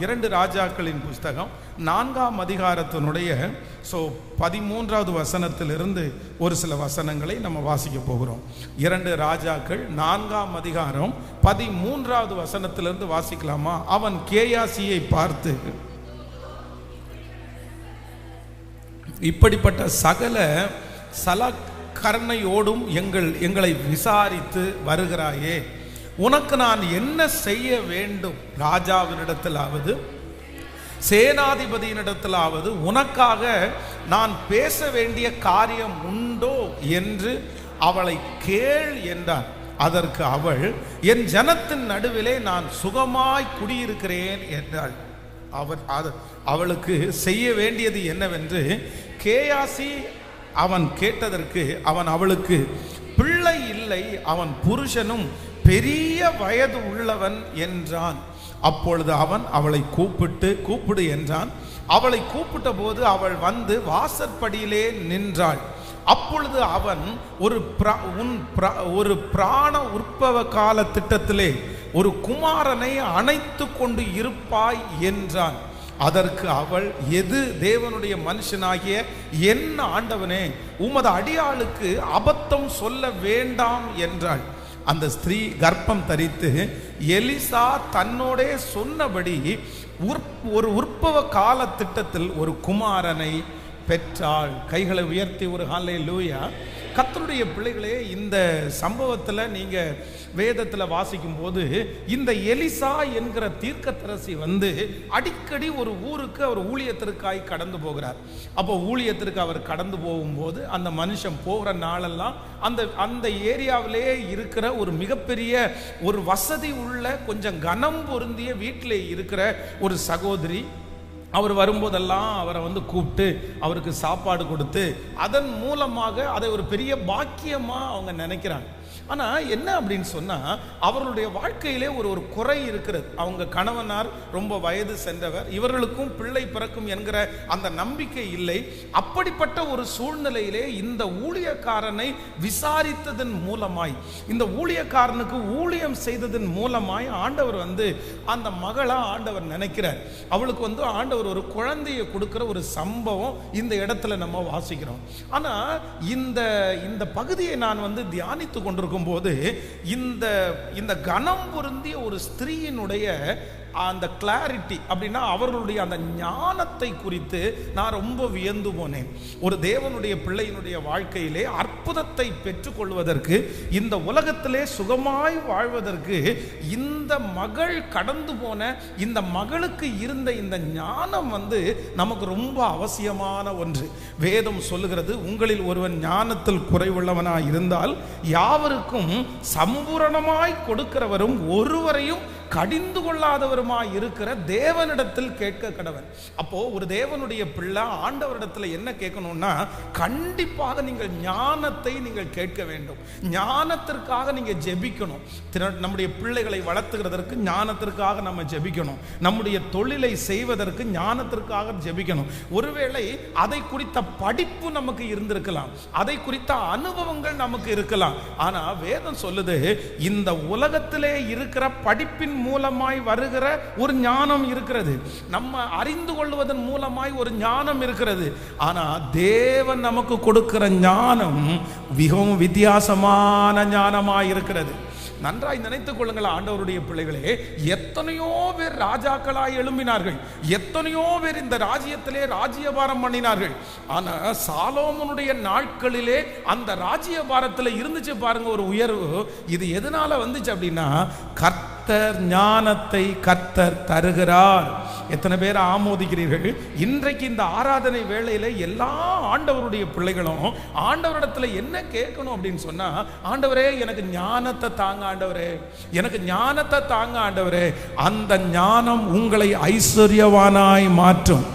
இரண்டு ராஜாக்களின் புஸ்தகம் நான்காம் அதிகாரத்தினுடைய ஸோ பதிமூன்றாவது வசனத்திலிருந்து ஒரு சில வசனங்களை நம்ம வாசிக்க போகிறோம். இரண்டு ராஜாக்கள் நான்காம் அதிகாரம் பதிமூன்றாவது வசனத்திலிருந்து வாசிக்கலாமா? அவன் கேயாசியை பார்த்து இப்படிப்பட்ட சகல சலக்கரணையோடும் எங்கள் எங்களை விசாரித்து வருகிறாயே. உனக்கு நான் என்ன செய்ய வேண்டும்? ராஜாவினிடத்திலாவது சேனாதிபதியினிடத்திலாவது உனக்காக நான் பேச வேண்டிய காரியம் உண்டோ என்று அவளை கேள் என்றார் அதற்கு அவள் என் ஜனத்தின் நடுவிலே நான் சுகமாய் குடியிருக்கிறேன் என்றாள். அவர் அது அவளுக்கு செய்ய வேண்டியது என்னவென்று கேயாசி அவன் கேட்டதற்கு அவன் அவளுக்கு பிள்ளை இல்லை அவன் புருஷனும் பெரிய வயது உள்ளவன் என்றான். அப்பொழுது அவன் அவளை கூப்பிட்டு கூப்பிடு என்றான். அவளை கூப்பிட்ட போது அவள் வந்து வாசற்படியிலே நின்றாள். அப்பொழுது அவன் ஒரு பிரா- உன் ஒரு பிராண உற்பவ கால திட்டத்திலே ஒரு குமாரனை அணைத்து கொண்டு இருப்பாய் என்றான். அதற்கு அவள் எது தேவனுடைய மனுஷனாகிய என்ன ஆண்டவனே உமது அடியாளுக்கு அபத்தம் சொல்ல வேண்டாம் என்றாள். அந்த ஸ்திரீ கர்ப்பம் தரித்து எலிசா தன்னோடே சொன்னபடி உற்- ஒரு உற்பவ கால திட்டத்தில் ஒரு குமாரனை பெற்றாள். கைகளை உயர்த்தி ஒரு ஹாலே லூயா கத்தருடைய பிள்ளைகளே இந்த சம்பவத்தில் நீங்கள் வேதத்தில் வாசிக்கும் போது இந்த எலிசா என்கிற தீர்க்கத்தரசி வந்து அடிக்கடி ஒரு ஊருக்கு அவர் ஊழியத்திற்காய் கடந்து போகிறார். அப்போ ஊழியத்திற்கு அவர் கடந்து போகும்போது அந்த மனுஷன் போகிற நாளெல்லாம் அந்த அந்த ஏரியாவிலே இருக்கிற ஒரு மிகப்பெரிய ஒரு வசதி உள்ள கொஞ்சம் கனம் பொருந்திய வீட்டில் இருக்கிற ஒரு சகோதரி அவர் வரும்போதெல்லாம் அவரை வந்து கூப்பிட்டு அவருக்கு சாப்பாடு கொடுத்து அதன் மூலமாக அதை ஒரு பெரிய பாக்கியமாக அவங்க நினைக்கிறாங்க. ஆனால் என்ன அப்படின்னு சொன்னால் அவர்களுடைய வாழ்க்கையிலே ஒரு ஒரு குறை இருக்கிறது. அவங்க கணவனார் ரொம்ப வயது சென்றவர் இவர்களுக்கும் பிள்ளை பிறக்கும் என்கிற அந்த நம்பிக்கை இல்லை. அப்படிப்பட்ட ஒரு சூழ்நிலையிலே இந்த ஊழியக்காரனை விசாரித்ததன் மூலமாய் இந்த ஊழியக்காரனுக்கு ஊழியம் செய்ததன் மூலமாய் ஆண்டவர் வந்து அந்த மகளாக ஆண்டவர் நினைக்கிறார். அவளுக்கு வந்து ஆண்டவர் ஒரு குழந்தையை கொடுக்குற ஒரு சம்பவம் இந்த இடத்துல நம்ம வாசிக்கிறோம். ஆனால் இந்த இந்த பகுதியை நான் வந்து தியானித்து கொண்டிருக்கும் போது இந்த இந்த கனம் பொருந்திய ஒரு ஸ்திரீயினுடைய அந்த கிளாரிட்டி அப்படின்னா அவர்களுடைய அந்த ஞானத்தை குறித்து நான் ரொம்ப வியந்து போனேன். ஒரு தேவனுடைய பிள்ளையினுடைய வாழ்க்கையிலே அற்புதத்தை பெற்றுக்கொள்வதற்கு இந்த உலகத்திலே சுகமாய் வாழ்வதற்கு இந்த மகள் கடந்து போன இந்த மகளுக்கு இருந்த இந்த ஞானம் வந்து நமக்கு ரொம்ப அவசியமான ஒன்று. வேதம் சொல்லுகிறது உங்களில் ஒருவன் ஞானத்தில் குறைவுள்ளவனாய் இருந்தால் யாவருக்கும் சம்பூரணமாய் கொடுக்கிறவரும் ஒருவரையும் கடிந்து கொள்ளாதவருமாய் இருக்கிற தேவனிடத்தில் கேட்க கடவன். அப்போ ஒரு தேவனுடைய பிள்ளை ஆண்டவரிடத்தில் என்ன கேட்கணும்னா கண்டிப்பாக நீங்கள் ஞானத்தை நீங்கள் கேட்க வேண்டும். ஞானத்திற்காக நீங்க ஜெபிக்கணும். நம்முடைய பிள்ளைகளை வளர்த்துகிறதற்கு ஞானத்திற்காக நம்ம ஜெபிக்கணும். நம்முடைய தொழிலை செய்வதற்கு ஞானத்திற்காக ஜெபிக்கணும். ஒருவேளை அதை குறித்த படிப்பு நமக்கு இருந்திருக்கலாம். அதை குறித்த அனுபவங்கள் நமக்கு இருக்கலாம். ஆனா வேதம் சொல்லுது இந்த உலகத்திலே இருக்கிற படிப்பின் மூலமாய் வருகிற ஒரு ஞானம் இருக்கிறது. நம்ம அறிந்து கொள்வதன் மூலமாய் ஒரு ஞானம் இருக்கிறது. ஆனா தேவன் நமக்கு கொடுக்கிற ஞானம் மிகவும் வித்தியாசமான ஞானமாய் இருக்கிறது. நன்றாய் நினைத்துக் கொள்ளுங்கள் ஆண்டவருடைய பிள்ளைகளே. எத்தனையோ பேர் ராஜாக்களாய் எழும்பினார்கள். எத்தனையோ பேர் இந்த ராஜ்யத்திலே ராஜ்யபாரம் பண்ணினார்கள். ஆனா சாலோமனுடைய நாட்களிலே அந்த ராஜ்யபாரத்தில் இருந்துச்சு பாருங்க ஒரு உயர்வு. இது எதனால வந்துச்சு அப்படின்னா கர்த்தர் ஞானத்தை கர்த்தர் தருகிறார். எத்தனை பேர் ஆமோதிக்கிறீர்கள்? இன்றைக்கு இந்த ஆராதனை வேளையில எல்லா ஆண்டவருடைய பிள்ளைகளும் ஆண்டவரிடத்துல என்ன கேட்கணும் அப்படின்னு சொன்னா ஆண்டவரே எனக்கு ஞானத்தை தாங்க ஆண்டவரே எனக்கு ஞானத்தை தாங்க ஆண்டவரே அந்த ஞானம் உங்களை ஐஸ்வர்யவானாய் மாற்றும்.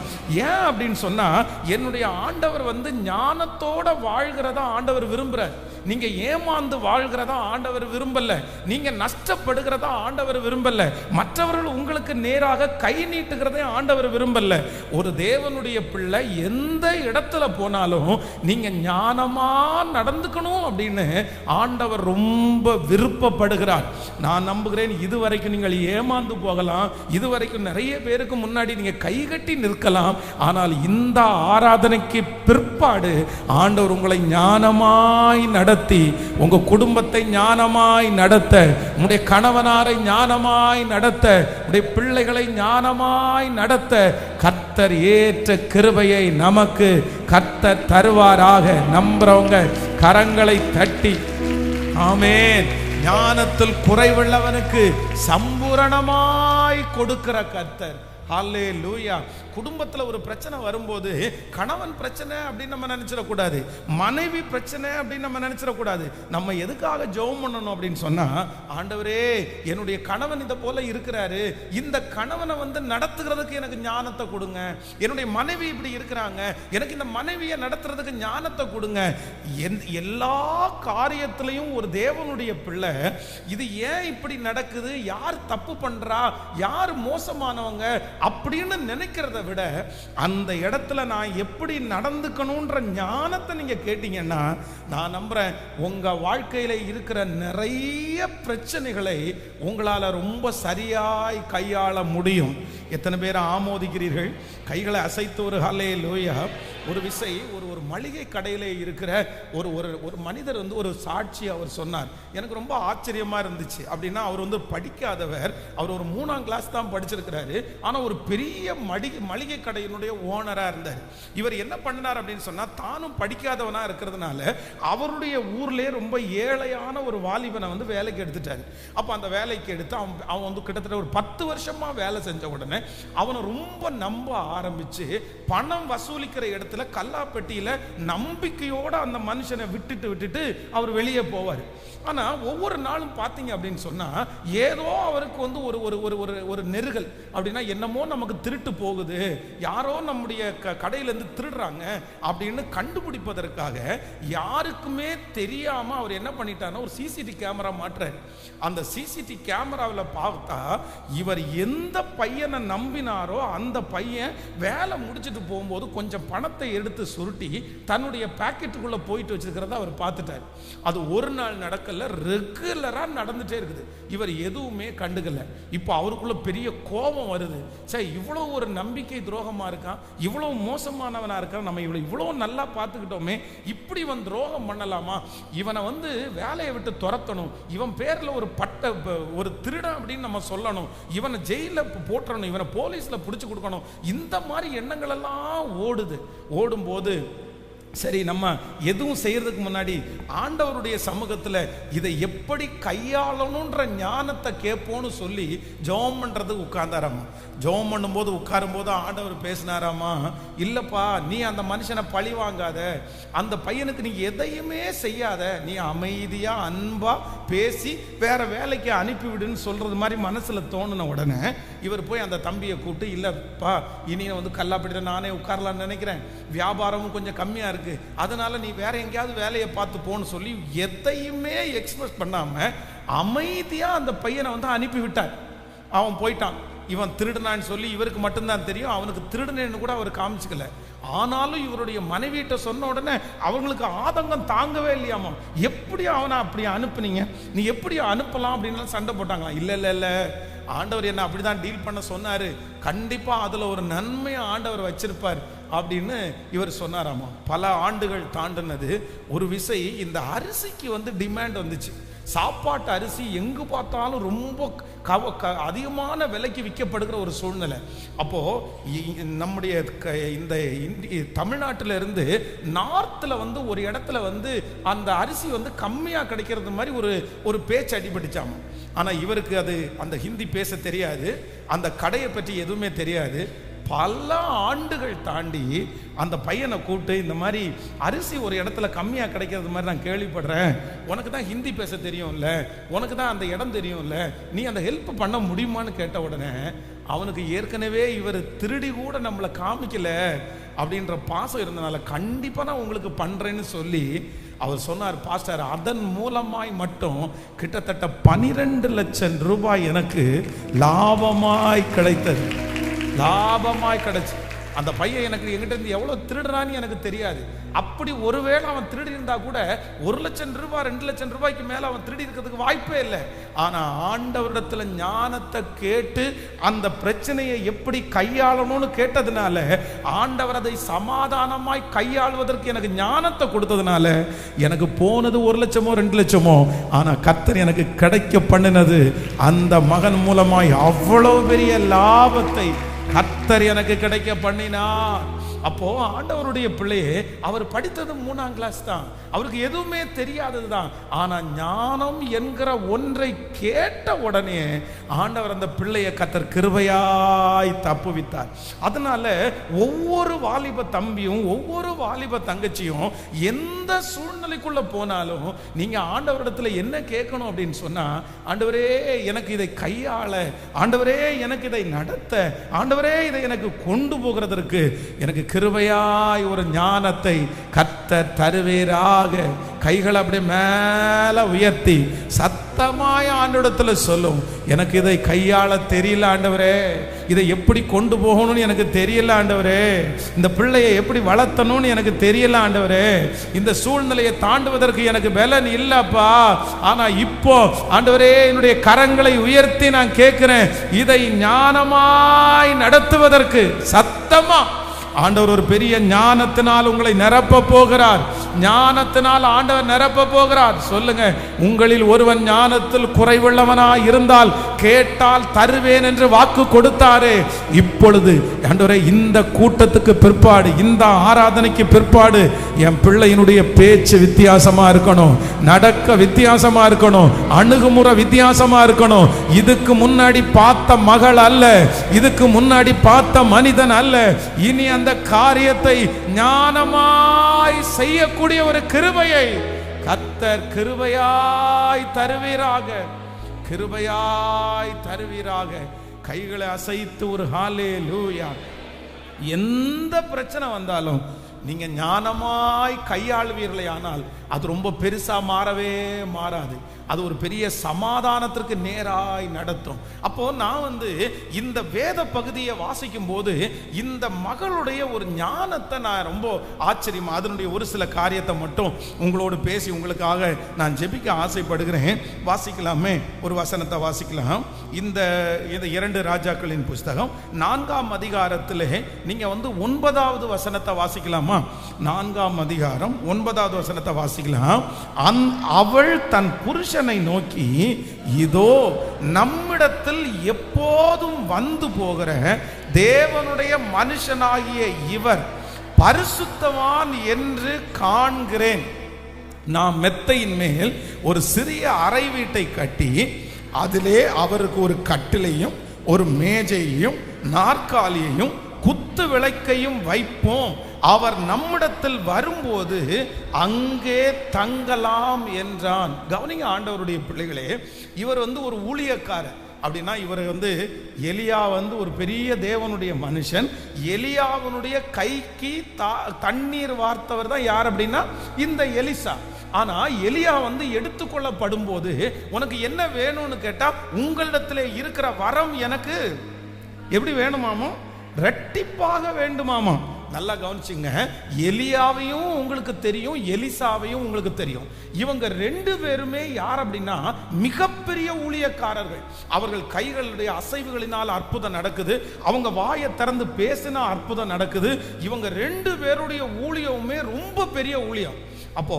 ஏன் அப்படின்னு சொன்னா என்னுடைய ஆண்டவர் வந்து ஞானத்தோட வாழ்கிறதா ஆண்டவர் விரும்புறார். நீங்க ஏமாந்து வாழ்கிறதா ஆண்டவர் விரும்பல. நீங்க நஷ்டப்படுகிறதா ஆண்டவர் விரும்பல. மற்றவர்கள் உங்களுக்கு நேராக கை நீட்டுகிறதே ஆண்டவர் விரும்பல. ஒரு தேவனுடைய பிள்ளை எந்த இடத்துல போனாலும் நீங்க ஞானமா நடந்துக்கணும் அப்படின்னு ஆண்டவர் ரொம்ப விருப்பப்படுகிறார். நான் நம்புகிறேன் இதுவரைக்கும் நீங்கள் ஏமாந்து போகலாம். இதுவரைக்கும் நிறைய பேருக்கு முன்னாடி நீங்க கைகட்டி நிற்கலாம். ஆனால் இந்த ஆராதனைக்கு பிற்பாடு ஆண்டவர் உங்களை ஞானமாய் நட நடத்தி உங்க குடும்பத்தை ஞானமாய் நடத்த உங்களுடைய கணவனாரை ஞானமாய் நடத்த உடைய பிள்ளைகளை ஞானமாய் நடத்த கர்த்தர் ஏற்ற கிருபையை நமக்கு கர்த்தர் தருவாராக. நம்புறவங்க கரங்களை தட்டி ஆமேன். ஞானத்தில் குறைவுள்ளவனுக்கு சம்பூரணமாய் கொடுக்கிற கர்த்தர். ஹாலே லூயா குடும்பத்தில் ஒரு பிரச்சனை வரும்போது கணவன் பிரச்சனை அப்படின்னு நம்ம நினச்சிடக்கூடாது மனைவி பிரச்சனை அப்படின்னு நம்ம நினச்சிடக்கூடாது. நம்ம எதுக்காக ஜெபம் பண்ணணும் அப்படின்னு சொன்னால் ஆண்டவரே என்னுடைய கணவன் இதை போல இருக்கிறாரு. இந்த கணவனை வந்து நடத்துகிறதுக்கு எனக்கு ஞானத்தை கொடுங்க. என்னுடைய மனைவி இப்படி இருக்கிறாங்க. எனக்கு இந்த மனைவியை நடத்துறதுக்கு ஞானத்தை கொடுங்க. எந்த- எல்லா காரியத்திலையும் ஒரு தேவனுடைய பிள்ளை இது ஏன் இப்படி நடக்குது? யார் தப்பு பண்ணுறா யார் மோசமானவங்க? அப்படின்னு நினைக்கிறத விட அந்த இடத்துல நான் எப்படி நடந்துக்கணுன்ற ஞானத்தை நீங்கள் கேட்டீங்கன்னா நான் நம்புகிறேன் உங்கள் வாழ்க்கையில் இருக்கிற நிறைய பிரச்சனைகளை உங்களால் ரொம்ப சரியாய் கையாள முடியும். எத்தனை பேர் ஆமோதிக்கிறீர்கள்? கைகளை அசைத்து ஒரு ஹலே லோயா ஒரு விசை ஒரு மளிகை கடையிலே இருக்கிற ஒரு ஒரு ஒரு மனிதர் வந்து ஒரு சாட்சி அவர் சொன்னார். எனக்கு ரொம்ப ஆச்சரியமாக இருந்துச்சு. அப்படின்னா அவர் வந்து படிக்காதவர். அவர் ஒரு மூணாம் கிளாஸ் தான் படிச்சிருக்கிறாரு. ஆனால் ஒரு பெரிய மளிகை மளிகை கடையினுடைய ஓனராக இருந்தார். இவர் என்ன பண்ணினார் அப்படின்னு சொன்னால் தானும் படிக்காதவனாக இருக்கிறதுனால அவருடைய ஊர்லேயே ரொம்ப ஏழையான ஒரு வாலிபனை வந்து வேலைக்கு எடுத்துட்டார். அப்போ அந்த வேலைக்கு எடுத்து அவன் அவன் வந்து கிட்டத்தட்ட ஒரு பத்து வருஷமாக வேலை செஞ்ச உடனே அவனை ரொம்ப நம்ப ஆரம்பித்து பணம் வசூலிக்கிற இடத்துல கல்லாப்பட்டியில் நம்பிக்கையோட அந்த மனுஷனை விட்டுட்டு விட்டுட்டு அவர் வெளியே போவார். ஆனா ஒவ்வொரு நாளும் பார்த்தீங்க அப்படின்னு சொன்னா ஏதோ அவருக்கு வந்து ஒரு ஒரு ஒரு ஒரு ஒரு நெருகல். அப்படின்னா என்னமோ நமக்கு திருட்டு போகுது. யாரோ நம்முடைய க கடையில இருந்து திருடுறாங்க அப்படின்னு கண்டுபிடிப்பதற்காக யாருக்குமே தெரியாம அவர் என்ன பண்ணிட்டாருன்னா ஒரு சிசிடி கேமரா மாட்டுறாரு. அந்த சிசிடி கேமராவில் பார்த்தா இவர் எந்த பையனை நம்பினாரோ அந்த பையன் வேலை முடிச்சிட்டு போகும்போது கொஞ்சம் பணத்தை எடுத்து சுருட்டி தன்னுடைய பாக்கெட்டுக்குள்ள போயிட்டு வச்சிருக்கிறத அவர் பார்த்துட்டார். அது ஒரு நாள் நடக்கல ரெகுலரா நடந்துட்டே இருக்குது. இவர் எதுவுமே கண்டுக்கல. இப்போ அவருக்குள்ள பெரிய கோபம் வருது. சார் இவ்வளவு ஒரு நம்பிக்கை துரோகமா இருக்கான் இவ்வளவு மோசமானவனா இருக்கான் நம்ம இவ்வளவு இவ்வளவு நல்லா பார்த்துக்கிட்டோமே இப்படி வந்து துரோகம் பண்ணலாமா? இவனை வந்து வேலையை விட்டு துரத்தணும். இவன் பேர்ல ஒரு பட்ட ஒரு திருடன் அப்படின்னு நம்ம சொல்லணும். இவனை ஜெயிலில் போட்டுறணும். இவனை போலீஸ்ல பிடிச்சி கொடுக்கணும். இந்த மாதிரி எண்ணங்கள் எல்லாம் ஓடுது. ஓடும்போது சரி நம்ம எதுவும் செய்யறதுக்கு முன்னாடி ஆண்டவருடைய சமூகத்தில் இதை எப்படி கையாளணுன்ற ஞானத்தை கேட்போன்னு சொல்லி ஜெபம் பண்ணுறதுக்கு உட்கார்ந்தாராமா? ஜெபம் பண்ணும்போது உட்காரும்போது ஆண்டவர் பேசினாராமா? இல்லைப்பா நீ அந்த மனுஷனை பழி வாங்காத. அந்த பையனுக்கு நீ எதையுமே செய்யாத. நீ அமைதியாக அன்பாக பேசி வேற வேலைக்கு அனுப்பிவிடுன்னு சொல்றது மாதிரி மனசில் தோணுன உடனே இவர் போய் அந்த தம்பியை கூப்பிட்டு இல்லைப்பா இனி வந்து கல்லாப்படியில் நானே உட்காரலான்னு நினைக்கிறேன். வியாபாரமும் கொஞ்சம் கம்மியாக இருக்குது அதனால் நீ வேற எங்கேயாவது வேலையை பார்த்து போன்னு சொல்லி எதையுமே எக்ஸ்பிரஸ் பண்ணாமல் அமைதியாக அந்த பையனை வந்து அனுப்பிவிட்டார். அவன் போயிட்டான். இவன் திருடினான்னு சொல்லி இவருக்கு மட்டும்தான் தெரியும். அவனுக்கு திருடுனேன்னு கூட அவர் காமிச்சுக்கல. ஆனாலும் இவருடைய மனைவியிட்ட சொன்ன உடனே அவங்களுக்கு ஆதங்கம் தாங்கவே இல்லையாமா எப்படி அவனை அப்படி அனுப்புனீங்க? நீ எப்படி அனுப்பலாம் அப்படின்னு சண்டை போட்டாங்களாம் இல்லை இல்லை இல்லை. ஆண்டவர் என்ன அப்படிதான் டீல் பண்ண சொன்னாரு. கண்டிப்பா அதுல ஒரு நன்மையை ஆண்டவர் வச்சிருப்பார். அப்படின்னு இவர் சொன்னாராமா. பல ஆண்டுகள் தாண்டினது ஒரு விசை இந்த அரிசிக்கு வந்து டிமாண்ட் வந்துச்சு. சாப்பாட்டு அரிசி எங்கு பார்த்தாலும் ரொம்ப கவ க அதிகமான விலைக்கு விற்கப்படுகிற ஒரு சூழ்நிலை. அப்போது இ- நம்முடைய க- இந்த இந்தி தமிழ்நாட்டில் இருந்து நார்த்தில் வந்து ஒரு இடத்துல வந்து அந்த அரிசி வந்து கம்மியாக கிடைக்கிறது மாதிரி ஒரு ஒரு பேச்சு அடிபட்டுச்சாமா. ஆனால் இவருக்கு அது அந்த ஹிந்தி பேச தெரியாது. அந்த கடையை பற்றி எதுவுமே தெரியாது. பல ஆண்டுகள் தாண்டி அந்த பையனை கூப்பிட்டு இந்த மாதிரி அரிசி ஒரு இடத்துல கம்மியாக கிடைக்கிறது மாதிரி நான் கேள்விப்படுறேன். உனக்கு தான் ஹிந்தி பேச தெரியும்ல. உனக்கு தான் அந்த இடம் தெரியும்ல. நீ அந்த ஹெல்ப் பண்ண முடியுமான்னு கேட்ட உடனே அவனுக்கு ஏற்கனவே இவர் திருடி கூட நம்மளை காமிக்கல அப்படின்ற பாசம் இருந்தனால கண்டிப்பாக நான் உங்களுக்கு பண்ணுறேன்னு சொல்லி அவர் சொன்னார் பாஸ்டர் அதன் மூலமாய் மட்டும் கிட்டத்தட்ட பனிரெண்டு லட்சம் ரூபாய் எனக்கு லாபமாய் கிடைத்தது. லாபமாய் கிடைச்சி. அந்த பையன் எனக்கு என்கிட்ட இருந்து திருடுறான்னு எனக்கு தெரியாது. அப்படி ஒருவேளை அவன் திருடி இருந்தா கூட ஒரு லட்சம் ரூபாய் ரெண்டு லட்சம் ரூபாய்க்கு மேலே அவன் திருடி இருக்கிறதுக்கு வாய்ப்பே இல்லை. ஆனால் ஆண்டவரிடத்தில் ஞானத்தை கேட்டு அந்த பிரச்சனையை எப்படி கையாளணும்னு கேட்டதுனால ஆண்டவர் அதை சமாதானமாய் கையாளுவதற்கு எனக்கு ஞானத்தை கொடுத்ததுனால எனக்கு போனது ஒரு லட்சமோ ரெண்டு லட்சமோ ஆனால் கத்தர் எனக்கு கிடைக்க பண்ணினது அந்த மகன் மூலமாய் அவ்வளோ பெரிய லாபத்தை கத்தர் எனக்கு கிடைக்க பண்ணினார். அப்போ ஆண்டவருடைய பிள்ளையே அவர் படித்தது மூணாம் கிளாஸ் தான். அவருக்கு எதுவுமே தெரியாதது தான். ஆனா ஞானம் என்கிற ஒன்றை கேட்ட உடனே ஆண்டவர் அந்த பிள்ளையை கத்தர் கிருபையாய் தப்புவித்தார். அதனால ஒவ்வொரு வாலிப தம்பியும் ஒவ்வொரு வாலிப தங்கச்சியும் எந்த சூழ்நிலைக்குள்ள போனாலும் நீங்க ஆண்டவரிடத்துல என்ன கேட்கணும் அப்படின்னு சொன்னா ஆண்டவரே எனக்கு இதை கையாள ஆண்டவரே எனக்கு இதை நடத்த ஆண்டவரே இதை எனக்கு கொண்டு போகிறதற்கு எனக்கு கிருபையாய் ஒரு ஞானத்தை கத்த தருவீராக. கைகளை அப்படியே மேலே உயர்த்தி சத்தமாய் ஆண்டிடத்தில் சொல்லும். எனக்கு இதை கையாள தெரியல ஆண்டவரே. இதை எப்படி கொண்டு போகணும்னு எனக்கு தெரியல ஆண்டவரே. இந்த பிள்ளையை எப்படி வளர்த்தணும்னு எனக்கு தெரியல ஆண்டவரே. இந்த சூழ்நிலையை தாண்டுவதற்கு எனக்கு பலன் இல்லப்பா. ஆனால் இப்போ ஆண்டவரே என்னுடைய கரங்களை உயர்த்தி நான் கேட்குறேன். இதை ஞானமாய் நடத்துவதற்கு சத்தமாக ஆண்டவர் ஒரு பெரிய ஞானத்தினால் உங்களை நிரப்ப போகிறார். ஞானத்தினால் ஆண்டவர் நிரப்ப போகிறார். சொல்லுங்க உங்களில் ஒருவன் ஞானத்தில் குறைவுள்ளவனாய் இருந்தால் கேட்டால் தருவேன் என்று வாக்கு கொடுத்தாரே. இப்பொழுது ஆண்டவரே இந்த கூட்டத்துக்கு பிற்பாடு இந்த ஆராதனைக்கு பிற்பாடு என் பிள்ளையினுடைய பேச்சு வித்தியாசமா இருக்கணும் நடக்க வித்தியாசமா இருக்கணும் அணுகுமுறை வித்தியாசமா இருக்கணும். இதுக்கு முன்னாடி பார்த்த மகள் அல்ல இதுக்கு முன்னாடி பார்த்த மனிதன் அல்ல. இனி அந்த காரியத்தை ஞானமாய் செய்யக்கூடிய ஒரு கிருபையை கத்தர் கிருபையாய் தருவீராக. கிருபையாய் தருவீராக. கைகளை அசைத்து ஒரு ஹாலே லூயா எந்த பிரச்சனை வந்தாலும் நீங்க ஞானமாய் கையாளுவீர்களே ஆனால் அது ரொம்ப பெருசாக மாறவே மாறாது. அது ஒரு பெரிய சமாதானத்திற்கு நேராய் நடத்தும். அப்போ நான் வந்து இந்த வேத பகுதியை வாசிக்கும் போது இந்த மகளுடைய ஒரு ஞானத்தை நான் ரொம்ப ஆச்சரியமா அதனுடைய ஒரு சில காரியத்தை மட்டும் உங்களோடு பேசி உங்களுக்காக நான் ஜெபிக்க ஆசைப்படுகிறேன். வாசிக்கலாமே? ஒரு வசனத்தை வாசிக்கலாம். இந்த இந்த இரண்டு ராஜாக்களின் புஸ்தகம் நான்காம் அதிகாரத்தில் நீங்க வந்து ஒன்பதாவது வசனத்தை வாசிக்கலாமா? நான்காம் அதிகாரம் ஒன்பதாவது வசனத்தை வாசிக்கலாம். அந் அவள் தன் புருஷனை நோக்கி இதோ நம்மிடத்தில் எப்போதும் வந்து போகிற தேவனுடைய மனுஷனாகிய இவர் பரிசுத்தவான் என்று காண்கிறேன். நான் மெத்தையின் மேல் ஒரு சிறிய அறை வீட்டை கட்டி அதிலே அவருக்கு ஒரு கட்டிலையும் ஒரு மேஜையையும் நாற்காலியையும் குத்து விளக்கையும் வைப்போம். அவர் நம்மிடத்தில் வரும்போது அங்கே தங்கலாம் என்றான். கவனிங்க ஆண்டவருடைய பிள்ளைகளே இவர் வந்து ஒரு ஊழியக்காரர். அப்படின்னா இவர் வந்து எலியா வந்து ஒரு பெரிய தேவனுடைய மனுஷன். எலியாவனுடைய கைக்கு தா- தண்ணீர் வார்த்தவர் தான் யார் அப்படின்னா? இந்த எலிசா. ஆனால் எலியா வந்து எடுத்துக்கொள்ளப்படும் போது உனக்கு என்ன வேணும்னு கேட்டால் உங்களிடத்தில் இருக்கிற வரம் எனக்கு. எப்படி வேணுமாமோ? ரெட்டிப்பாக வேண்டுமாமா? நல்லா கவனிச்சுங்க. எலியாவையும் உங்களுக்கு தெரியும் எலிசாவையும் உங்களுக்கு தெரியும். இவங்க ரெண்டு பேருமே யார் அப்படின்னா மிகப்பெரிய ஊழியக்காரர்கள். அவர்கள் கைகளுடைய அசைவுகளினால் அற்புதம் நடக்குது. அவங்க வாயை திறந்து பேசினா அற்புதம் நடக்குது. இவங்க ரெண்டு பேருடைய ஊழியமுமே ரொம்ப பெரிய ஊழியம். அப்போ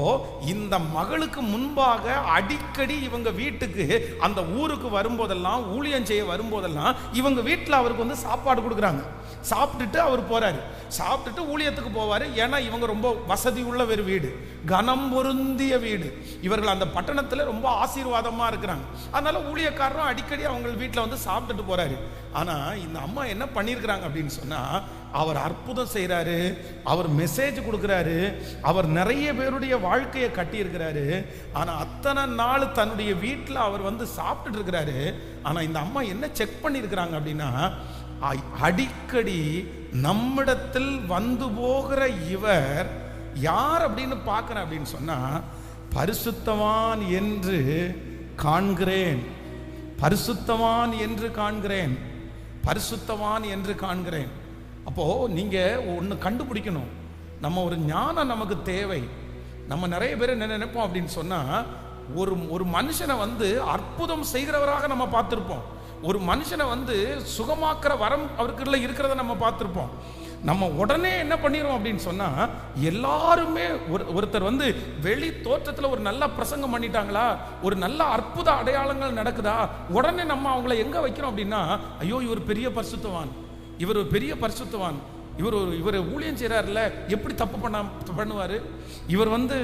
இந்த மகளுக்கு முன்பாக அடிக்கடி இவங்க வீட்டுக்கு அந்த ஊருக்கு வரும்போதெல்லாம் ஊழியம் செய்ய வரும்போதெல்லாம் இவங்க வீட்டில் அவருக்கு வந்து சாப்பாடு கொடுக்குறாங்க. சாப்பிட்டுட்டு அவர் போறாரு. சாப்பிட்டுட்டு ஊழியத்துக்கு போவார். ஏன்னா இவங்க ரொம்ப வசதி உள்ள ஒரு வீடு. கனம் பொருந்திய வீடு. இவர்கள் அந்த பட்டணத்தில் ரொம்ப ஆசீர்வாதமாக இருக்கிறாங்க. அதனால ஊழியக்காரரும் அடிக்கடி அவங்க வீட்டில் வந்து சாப்பிட்டுட்டு போறாரு. ஆனால் இந்த அம்மா என்ன பண்ணியிருக்கிறாங்க அப்படின்னு சொன்னால் அவர் அற்புதம் செய்கிறாரு அவர் மெசேஜ் கொடுக்குறாரு அவர் நிறைய பேருடைய வாழ்க்கையை கட்டியிருக்கிறாரு. ஆனால் அத்தனை நாள் தன்னுடைய வீட்டில் அவர் வந்து சாப்பிட்டுட்டு இருக்கிறாரு. ஆனால் இந்த அம்மா என்ன செக் பண்ணியிருக்கிறாங்க அப்படின்னா அடிக்கடி நம்மிடத்தில் வந்து போகிற இவர் யார் அப்படின்னு பார்க்குறேன் அப்படின்னு சொன்னா பரிசுத்தவான் என்று காண்கிறேன். பரிசுத்தவான் என்று காண்கிறேன். பரிசுத்தவான் என்று காண்கிறேன். அப்போது நீங்கள் ஒன்று கண்டுபிடிக்கணும். நம்ம ஒரு ஞானம் நமக்கு தேவை. நம்ம நிறைய பேர் என்ன நினைப்போம் அப்படின்னு சொன்னால் ஒரு ஒரு மனுஷனை வந்து அற்புதம் செய்கிறவராக நம்ம பார்த்துருப்போம். ஒரு மனுஷனை வந்து சுகமாக்குற வரம் அவருக்குள்ள இருக்கிறத நம்ம பார்த்துருப்போம். நம்ம உடனே என்ன பண்ணிடுவோம் அப்படின்னு சொன்னால் எல்லாருமே ஒரு ஒருத்தர் வந்து வெளி தோற்றத்தில் ஒரு நல்ல பிரசங்கம் பண்ணிட்டாங்களா? ஒரு நல்ல அற்புத அடையாளங்கள் நடக்குதா? உடனே நம்ம அவங்கள எங்கே வைக்கிறோம் அப்படின்னா ஐயோ இவர் பெரிய பரிசுத்தவான். இவர் ஒரு பெரிய பரிசுத்தவான். இவர் ஒரு இவர் ஊழியம் செய்கிறார்ல எப்படி தப்பு பண்ண பண்ணுவார்? இவர் வந்து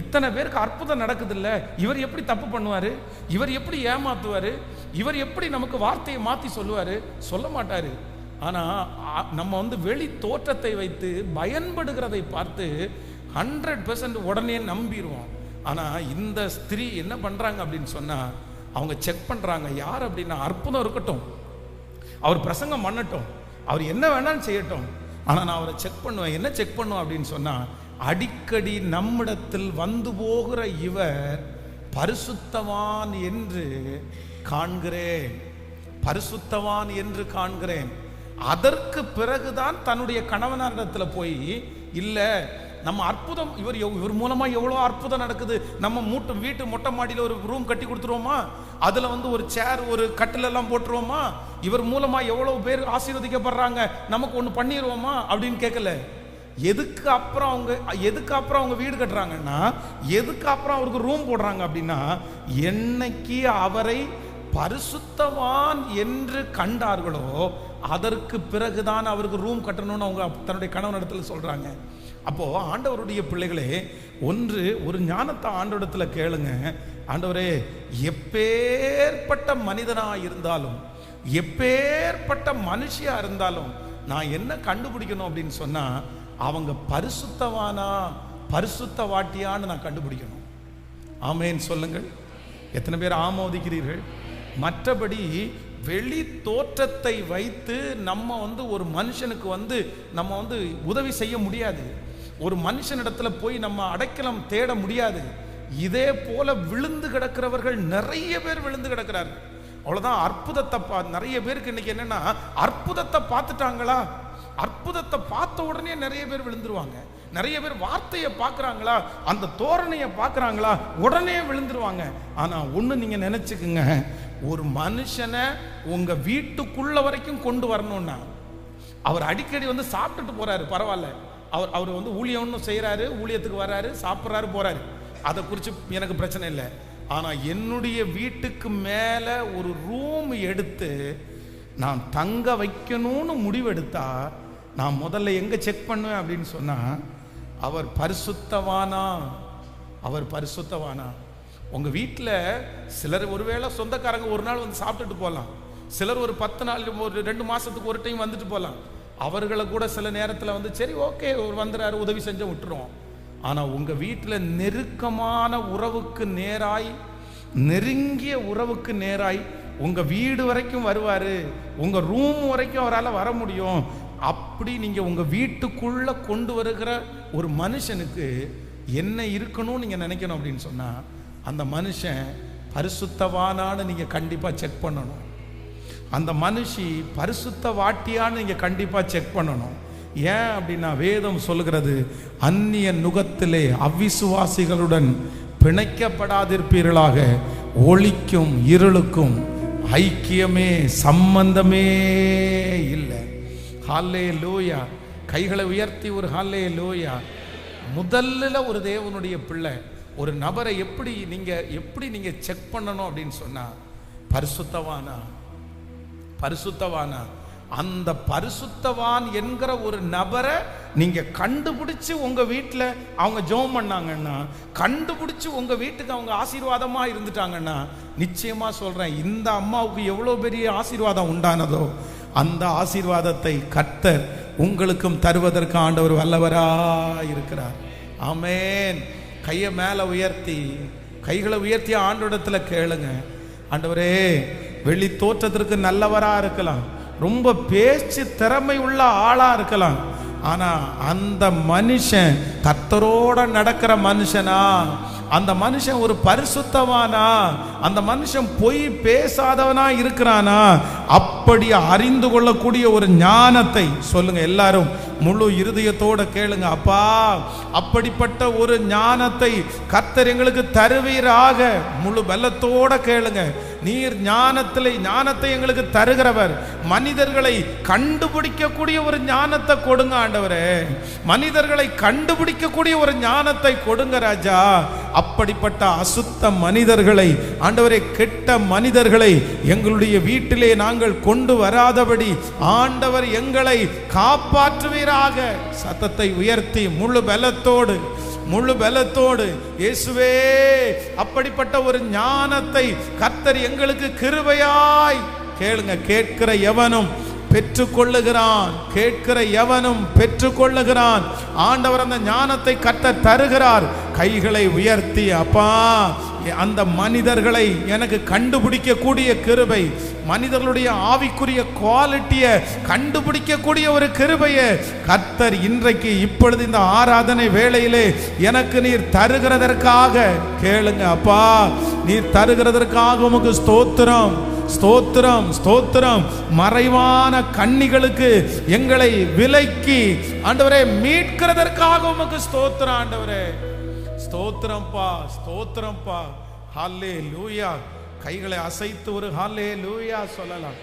இத்தனை பேருக்கு அற்புதம் நடக்குதுல்ல. இவர் எப்படி தப்பு பண்ணுவார்? இவர் எப்படி ஏமாத்துவார்? இவர் எப்படி நமக்கு வார்த்தையை மாற்றி சொல்லுவார்? சொல்ல மாட்டார். ஆனால் நம்ம வந்து வெளி தோற்றத்தை வைத்து பயன்படுகிறதை பார்த்து ஹண்ட்ரட் பெர்சன்ட் உடனே நம்பிடுவோம். ஆனால் இந்த ஸ்திரீ என்ன பண்ணுறாங்க அப்படின்னு சொன்னால் அவங்க செக் பண்ணுறாங்க யார் அப்படின்னா அற்புதம் இருக்கட்டும். அவர் பிரசங்கம் பண்ணட்டும். அவர் என்ன வேணாலும் செய்யட்டும். ஆனால் நான் அவரை செக் பண்ணுவேன். என்ன செக் பண்ணுவேன் அப்படின்னு சொன்னால் அடிக்கடி நம்மிடத்தில் வந்து போகிற இவர் பரிசுத்தவான் என்று காண்கிறேன். பரிசுத்தவான் என்று காண்கிறேன். அதற்கு பிறகுதான் தன்னுடைய கணவனாரிடத்தில் போய் இல்லை நம்ம அற்புதம் இவர் எவ்- இவர் மூலமா எவ்வளோ அற்புதம் நடக்குது? நம்ம மூட்டு வீட்டு மொட்டை மாடியில் ஒரு ரூம் கட்டி கொடுத்துருவோமா? அதுல வந்து ஒரு சேர் ஒரு கட்டில் எல்லாம் போட்டுருவோமா? இவர் மூலமா எவ்வளோ பேர் ஆசீர்வதிக்கப்படுறாங்க? நமக்கு ஒன்று பண்ணிடுவோமா அப்படின்னு கேட்கல. எதுக்கு அப்புறம் அவங்க எதுக்கு அப்புறம் அவங்க வீடு கட்டுறாங்கன்னா எதுக்கு அப்புறம் அவருக்கு ரூம் போடுறாங்க அப்படின்னா என்னைக்கு அவரை பரிசுத்தவான் என்று கண்டார்களோ அதற்கு பிறகுதான் அவருக்கு ரூம் கட்டணும்னு அவங்க தன்னுடைய கணவன் இடத்துல சொல்றாங்க. அப்போது ஆண்டவருடைய பிள்ளைகளே ஒன்று ஒரு ஞானத்தை ஆண்டவரத்தில் கேளுங்க. ஆண்டவரே எப்பேற்பட்ட மனிதனாக இருந்தாலும் எப்பேற்பட்ட மனுஷியாக இருந்தாலும் நான் என்ன கண்டுபிடிக்கணும் அப்படின்னு சொன்னால் அவங்க பரிசுத்தவானா பரிசுத்த வாட்டியான்னு நான் கண்டுபிடிக்கணும். ஆமேன்னு சொல்லுங்கள். எத்தனை பேர் ஆமோதிக்கிறீர்கள்? மற்றபடி வெளி தோற்றத்தை வைத்து நம்ம வந்து ஒரு மனுஷனுக்கு வந்து நம்ம வந்து உதவி செய்ய முடியாது. ஒரு மனுஷனிடத்துல போய் நம்ம அடைக்கலம் தேட முடியாது. இதே போல விழுந்து கிடக்கிறவர்கள் நிறைய பேர் விழுந்து கிடக்கிறார்கள். அவ்வளவுதான் அற்புதத்தை பா நிறைய பேருக்கு இன்னைக்கு என்னன்னா அற்புதத்தை பார்த்துட்டாங்களா? அற்புதத்தை பார்த்த உடனே நிறைய பேர் விழுந்துருவாங்க. நிறைய பேர் வார்த்தையை பார்க்குறாங்களா? அந்த தோரணையை பார்க்குறாங்களா? உடனே விழுந்துருவாங்க. ஆனால் ஒன்று நீங்கள் நினச்சிக்குங்க. ஒரு மனுஷனை உங்கள் வீட்டுக்குள்ள வரைக்கும் கொண்டு வரணும்னா அவர் அடிக்கடி வந்து சாப்பிட்டுட்டு போகிறாரு பரவாயில்ல. அவர் அவர் வந்து ஊழியம்னு செய்கிறாரு ஊழியத்துக்கு வர்றாரு சாப்பிட்றாரு போகிறாரு அதை குறித்து எனக்கு பிரச்சனை இல்லை. ஆனால் என்னுடைய வீட்டுக்கு மேலே ஒரு ரூம் எடுத்து நான் தங்க வைக்கணும்னு முடிவெடுத்தா நான் முதல்ல எங்கே செக் பண்ணுவேன் அப்படின்னு சொன்னால் அவர் பரிசுத்தவானா? அவர் பரிசுத்தவானா? உங்கள் வீட்டில் சிலர் ஒருவேளை சொந்தக்காரங்க ஒரு நாள் வந்து சாப்பிட்டுட்டு போகலாம் சிலர் ஒரு பத்து நாள் ஒரு ரெண்டு மாதத்துக்கு ஒரு டைம் வந்துட்டு போகலாம் அவர்களை கூட சில நேரத்தில் வந்து சரி ஓகே ஒரு வந்துறாரு உதவி செஞ்சு விட்டுருவோம். ஆனால் உங்கள் வீட்டில் நெருக்கமான உறவுக்கு நேராய் நெருங்கிய உறவுக்கு நேராய் உங்கள் வீடு வரைக்கும் வருவார் உங்கள் ரூம் வரைக்கும் அவரால் வர முடியும். அப்படி நீங்கள் உங்கள் வீட்டுக்குள்ளே கொண்டு வருகிற ஒரு மனுஷனுக்கு என்ன இருக்கணும்னு நீங்கள் நினைக்கணும் அப்படின்னு சொன்னால் அந்த மனுஷன் பரிசுத்தவானான்னு நீங்கள் கண்டிப்பாக செக் பண்ணணும். அந்த மனுஷி பரிசுத்த வாட்டியான்னு நீங்கள் கண்டிப்பாக செக் பண்ணணும். ஏன் அப்படின்னா வேதம் சொல்லுகிறது அந்நிய நுகத்திலே அவ்விசுவாசிகளுடன் பிணைக்கப்படாதிருப்பீர்களாக ஒளிக்கும் இருளுக்கும் ஐக்கியமே சம்பந்தமே இல்லை. ஹாலே லூயா கைகளை உயர்த்தி ஒரு ஹாலே லூயா முதல்ல ஒரு தேவனுடைய பிள்ளை ஒரு நபரை எப்படி நீங்கள் எப்படி நீங்கள் செக் பண்ணணும் அப்படின்னு சொன்னால் பரிசுத்தவானா? பரிசுத்தவானா? அந்த பரிசுத்தவான் என்கிற ஒரு நபரை நீங்க கண்டுபிடிச்சு உங்க வீட்டில் அவங்க ஜோம் பண்ணாங்கன்னா கண்டுபிடிச்சு உங்க வீட்டுக்கு அவங்க ஆசீர்வாதமா இருந்துட்டாங்கன்னா நிச்சயமா சொல்றேன் இந்த அம்மாவுக்கு எவ்வளோ பெரிய ஆசீர்வாதம் உண்டானதோ அந்த ஆசீர்வாதத்தை கர்த்தர் உங்களுக்கும் தருவதற்கு ஆண்டவர் வல்லவரா இருக்கிறார். ஆமேன். கையை மேலே உயர்த்தி கைகளை உயர்த்தி ஆண்டோடத்தில் கேளுங்க. ஆண்டவரே வெளி தோற்றத்திற்கு நல்லவராக இருக்கலாம். ரொம்ப பேச்சு திறமை உள்ள ஆளாக இருக்கலாம். ஆனால் அந்த மனுஷன் கத்தரோட நடக்கிற மனுஷனா? அந்த மனுஷன் ஒரு பரிசுத்தவானா? அந்த மனுஷன் பொய் பேசாதவனா இருக்கிறானா? அப்படி அறிந்து கொள்ளக்கூடிய ஒரு ஞானத்தை சொல்லுங்க எல்லாரும். முழு இருதயத்தோட கேளுங்க. அப்பா அப்படிப்பட்ட ஒரு ஞானத்தை கத்தர் எங்களுக்கு தருவீராக. முழு பலத்தோட கேளுங்க. நீர் ஞானத்திலே ஞானத்தை எங்களுக்கு தருகிறவர். மனிதர்களை கண்டுபிடிக்கக்கூடிய ஒரு ஞானத்தை கொடுங்க ஆண்டவரே. மனிதர்களை கண்டுபிடிக்கக்கூடிய ஒரு ஞானத்தை கொடுங்க ராஜா. அப்படிப்பட்ட அசுத்த மனிதர்களை ஆண்டவரே கெட்ட மனிதர்களை எங்களுடைய வீட்டிலே நாங்கள் கொண்டு வராதபடி ஆண்டவர் எங்களை காப்பாற்றுவீராக. சத்தத்தை உயர்த்தி முழு பலத்தோடு முழு பலத்தோடு இயேசுவே அப்படிப்பட்ட ஒரு ஞானத்தை கர்த்தர் எங்களுக்கு கிருபையாய். கேளுங்க கேட்கிற எவனும் பெற்றுக்கொள்ளுகிறான் கேட்கிற எவனும் பெற்றுக்கொள்ளுகிறான். ஆண்டவர் அந்த ஞானத்தை கத்த தருகிறார். கைகளை உயர்த்தி அப்பா அந்த மனிதர்களை எனக்கு கண்டுபிடிக்கக்கூடிய கிருபை மனிதர்களுடைய ஆவிக்குரிய குவாலிட்டியை கண்டுபிடிக்கக்கூடிய ஒரு கிருபையை கர்த்தர் இன்றைக்கு இப்பொழுது இந்த ஆராதனை வேளையிலே எனக்கு நீர் தருகிறதற்காக கேளுங்க அப்பா நீர் தருகிறதற்காக உமக்கு ஸ்தோத்திரம் ஸ்தோத்திரம் ஸ்தோத்திரம். மறைவான கண்ணிகளுக்கு எங்களை விலக்கி ஆண்டவரே மீட்கிறதற்காக உமக்கு ஸ்தோத்திரம் ஆண்டவரே. ஸ்தோத்திரம்ப்பா ஸ்தோத்திரம்ப்பா ஹாலே லூயா கைகளை அசைத்து ஒரு ஹாலே லூயா சொல்லலாம்.